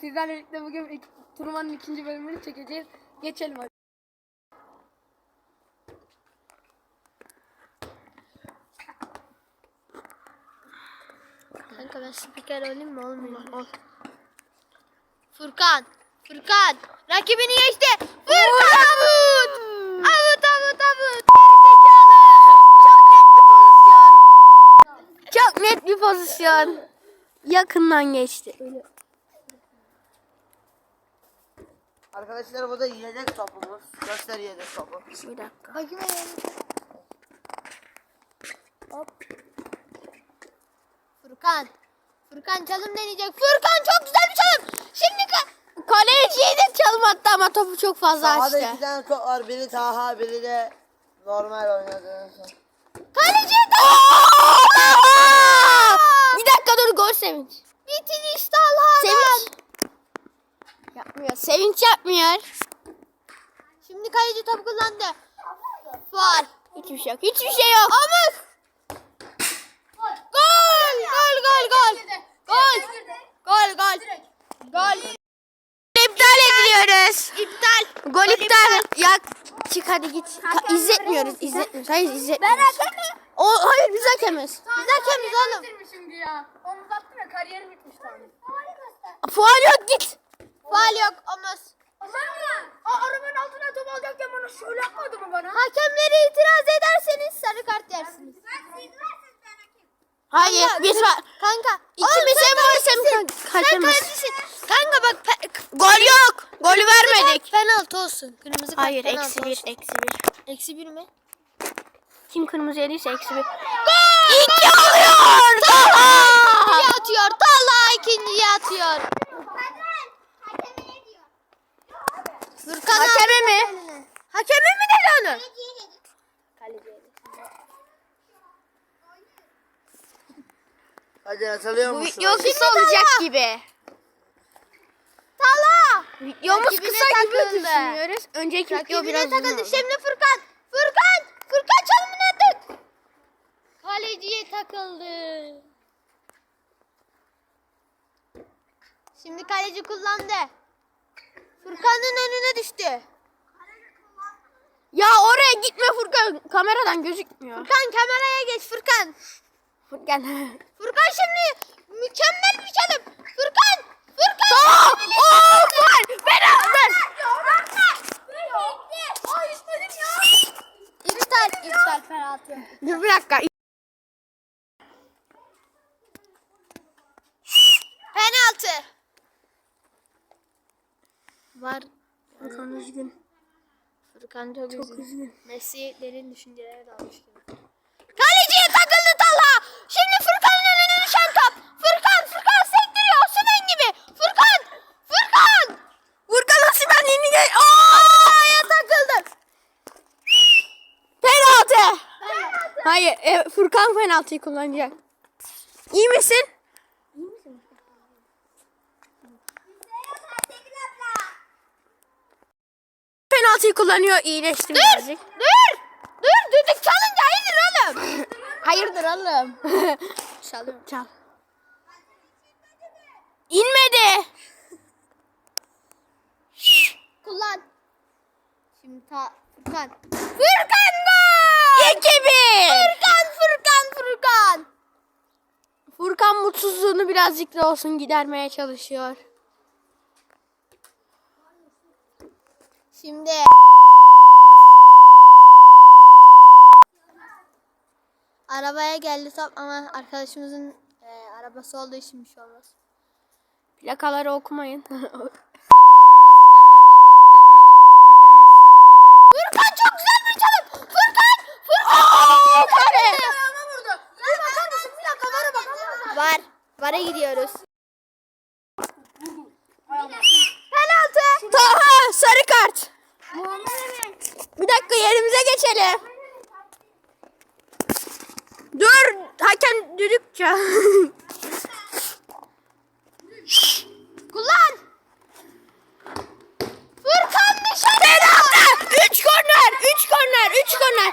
sizlerle birlikte bugün ik- turnuvanın ikinci bölümünü çekeceğiz. Geçelim hadi. Kanka ben spiker olayım mı olmuyor? Ol. Furkan. Furkan. Rakibini geçti. Furkan avut. Avut avut avut. Çok net bir pozisyon. Yakından geçti. Arkadaşlar bu da yedek topumuz. Göster yedek topu. Bir dakika. Furkan. Furkan çalım deneyecek. Furkan çok güzel bir çalım. Şimdi ka- Kaleciye de çalım attı ama topu çok fazla Sahada açtı. iki tane top var. Biri Taha, biri de normal oynadı. kaleci! Bir dakika dur gol sevinç. Bitiriş Talha'dan. Sevinç. Yapmıyor. Sevinç yapmıyor. Şimdi kaleci top kullandı. Var. Hiçbir şey yok. Hiçbir şey yok. Amız. Gol. Gol gol gol. Gol. Gol gol. Gol. İptal ediyoruz. İptal. Gol iptal. Ya çık hadi git. Ka- izletmiyoruz. İzletmiyoruz. Hayır izletmiyoruz. Ben hakemim. O hayır biz hakemiz. Biz hakemiz oğlum. Bitirmiş şimdi ya. Omuz attım ya kariyerim bitmiş tamam. Fual yok git. Faal yok Amız. Aa, arabanın altına top alacakken bana şöyle yapmadı mı bana? Hakemlere itiraz ederseniz sarı kart yersiniz. Hayır biz var. Kanka. İkimiz hem varız hem. Kanka bak pe- Gol yok. Golü vermedik. penaltı olsun. Kırmızı kart Hayır penaltı eksi bir. olsun. Eksi bir. Eksi bir mi? Kim kırmızı yediyse eksi bir. İki oluyor. Daha. İkinciyi atıyor. Talha ikinciyi atıyor. Furkan Hakeme mi? Hakeme mi dedi onu? Hadi hatırlıyor Bu musun? video kısa olacak gibi. Talha. Videomuz Rakibine kısa gibi takıldı. düşünüyoruz. Önceki video Rakibine biraz uzun takıldı. oldu. Şimdi Furkan. Furkan. Furkan çalımını attık. Kaleciye takıldı. Şimdi kaleci kullandı. Furkan'ın önüne düştü. Ya oraya gitme Furkan. Kameradan gözükmüyor. Furkan kameraya geç Furkan. Furkan. Furkan şimdi mükemmel bir çalım. Furkan. Furkan. Aa! Oo! Gol! Beraber! İptal. İptal penaltı. Dur bir dakika. Penaltı. Var. Furkan üzgün. Furkan çok, Çok üzgün. üzgün. Messi derin düşüncelere dalmış gibi. Kaleciye takıldı Talha. Şimdi Furkan'ın önüne düşen top. Furkan, Furkan sektiriyor. Sümen gibi. Furkan, Furkan. Furkan nasıl ben yeni gel... Aa! Aya takıldı. Penaltı! Hayır, e, Furkan penaltıyı kullanacak. İyi misin? Kullanıyor, iyileşti birazcık. Dur. Dur düdük çalınca hayırdır oğlum. Hayırdır oğlum? Çalıyorum. Çal. İnmedi. Kullan. Şimdi ta Furkan. Furkan gol. 2-1. Furkan, Furkan, Furkan. Furkan mutsuzluğunu birazcık da olsun gidermeye çalışıyor. Şimdi Arabaya geldi top ama arkadaşımızın e, arabası olduğu için bir şey olmaz. Plakaları okumayın. Furkan çok güzel bir çalım. Furkan! Furkan! kare. Ayağıma vurdu. Gel bakar mısın? Bir dakika vara bak. Var. Vara gidiyoruz. Penaltı. Taha sarı kart. Bir dakika yerimize geçelim. Dur hakem düdük çal. Kullan! Furkan dışarı! Penaltı. 3 korner. 3 korner. 3 korner.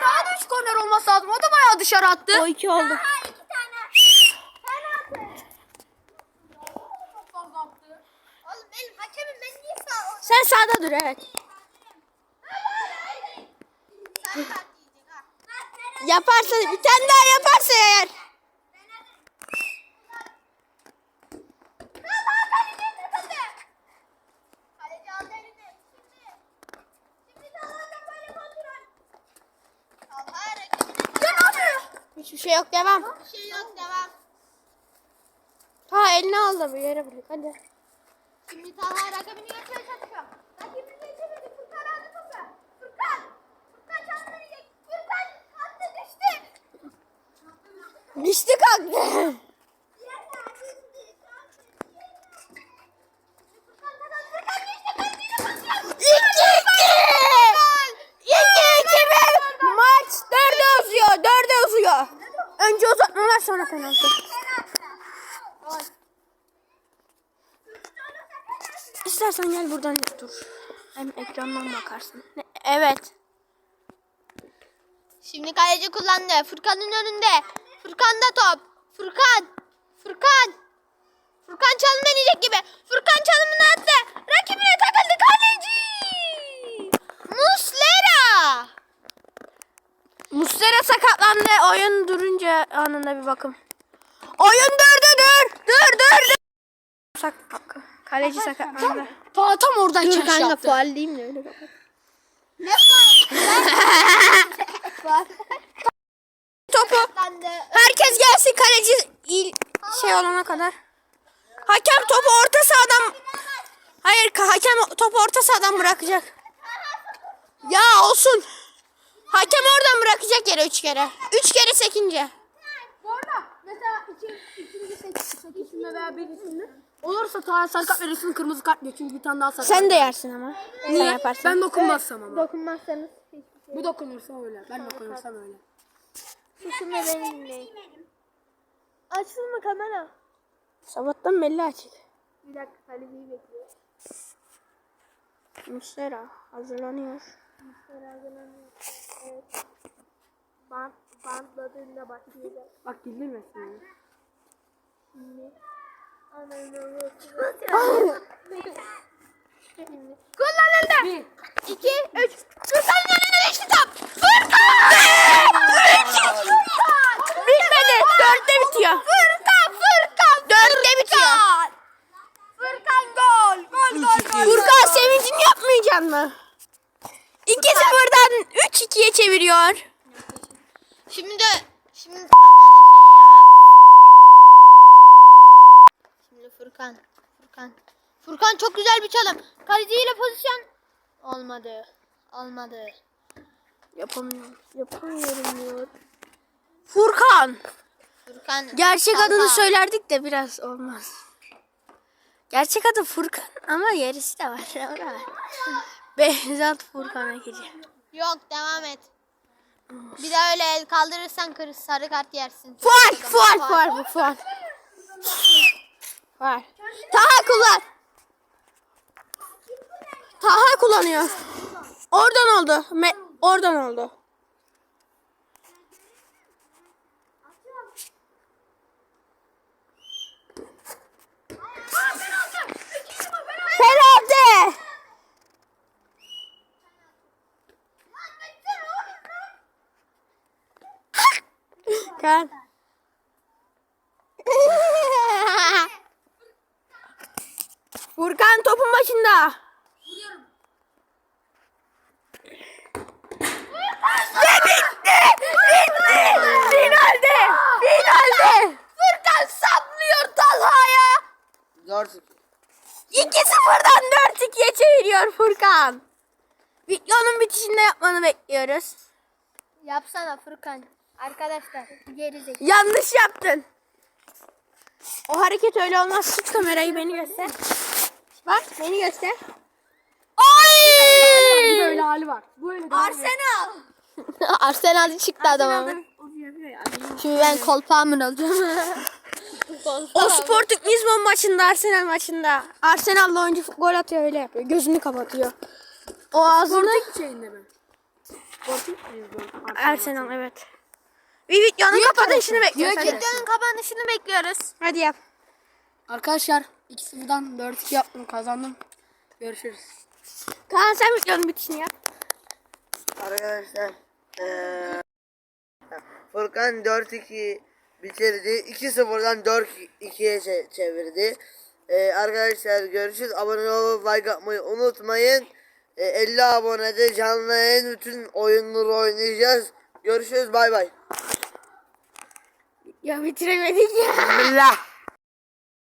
Daha da üç korner olması lazım. O da bayağı dışarı attı. O 2 oldu. iki tane. Penaltı. Attı. Sen sağda dur evet. Yaparsa bir tane daha yaparsa eğer. Hiçbir şey yok devam. şey yok devam. Ha elini al da bir yere bırak hadi. Şimdi Talha rakibini geçmeye çalışıyor. Rakibini geçemedi. Furkan aldı topu. Furkan. Furkan şansını yiyecek. Furkan attı düştü. Düştü kalktı. İki iki. İki iki bir. Maç dörde uzuyor. Dörde uzuyor. Önce uzatmalar sonra penaltı. İstersen gel buradan dur. Hem ekrandan bakarsın. Evet. Şimdi kaleci kullandı. Furkan'ın önünde. Furkan'da top. Furkan. Furkan. Furkan çalım deneyecek gibi. Furkan çalımını attı. Rakibine takıldı kaleci. Muslera. Muslera sakatlandı. Oyun durunca anında bir bakım. Oyun durdu dur. Dur dur dur. Sak Kaleci sakatlandı. Ta tam oradan Dur kanka faal de öyle kapat. Ne var? Topu. Herkes gelsin kaleci il şey olana kadar. Hakem topu orta sahadan Hayır hakem topu orta sahadan bırakacak. Ya olsun. Hakem oradan bırakacak yere üç kere. Üç kere sekince. Bu arada mesela iki, ikinci sekizinde veya birincisinde olursa sarı kart verirsin kırmızı kart diyor çünkü bir tane daha sarı Sen de yersin ama. Sen yaparsın. Ben dokunmazsam ama. Dokunmazsanız Bu dokunursa öyle. Ben dokunursam öyle. Susun ve beni dinleyin. Açsın mı kamera? Sabahtan belli açık. Bir dakika kaleciyi bekliyor. Muslera hazırlanıyor. Bant, bantladığında başlayacak. Bak güldürmesin beni. Kullanıldı. Bir. İki, üç. Furkan'ın önüne geçti top. Furkan! Bitmedi. Dörtte bitiyor. Furkan, Furkan. Dörtte bitiyor. Furkan gol. Gol, gol, gol. Furkan sevincini yapmayacaksın mı? 2-0'dan 3-2'ye çeviriyor. Şimdi de şimdi Şimdi Furkan. Furkan. Furkan çok güzel bir çalım. Kaleciyle pozisyon olmadı. Olmadı. Yapamıyorum. Yapamıyorum diyor. Furkan. Furkan. Gerçek Talha. adını söylerdik de biraz olmaz. Gerçek adı Furkan ama yarısı da var. Behzat Furkan Ekici. Yok devam et. Bir daha öyle el kaldırırsan kır sarı kart yersin. Fual, fual, fual bu fual. Fual. Taha kullan. Taha kullanıyor. Oradan oldu. Me oradan oldu. Penaltı. Kan. Furkan topun başında. Ve bitti. Bitti. Finalde. Finalde. Furkan saplıyor Talha'ya. 4 2-0'dan 4-2'ye çeviriyor Furkan. Videonun bitişinde yapmanı bekliyoruz. Yapsana Furkan. Arkadaşlar geri zekalı. Yanlış yaptın. O hareket öyle olmaz. Tut kamerayı beni göster. Bak beni göster. Ay! Böyle hali var. Böyle. Arsenal. Arsenal çıktı adama. Şimdi ben kolpağımın alacağım. O Sporting Lisbon maçında Arsenal maçında Arsenal'lı oyuncu gol atıyor öyle yapıyor. Gözünü kapatıyor. O ağzını Sporting şeyinde mi? Sporting Lisbon. Arsenal evet. Bir videonun kapanışını bekliyoruz. Hadi. Videonun kapanışını bekliyoruz. Hadi yap. Arkadaşlar 2-0'dan 4-2 yaptım kazandım. Görüşürüz. Kaan sen videonun bitişini yap. Arkadaşlar eee Furkan 4-2 bitirdi. 2-0'dan 4-2'ye çe- çevirdi. Eee, arkadaşlar görüşürüz. Abone olup like atmayı unutmayın. Eee, 50 abonede canlı yayın bütün oyunları oynayacağız. Görüşürüz bay bay. Ya bitiremedik ya. Bismillah.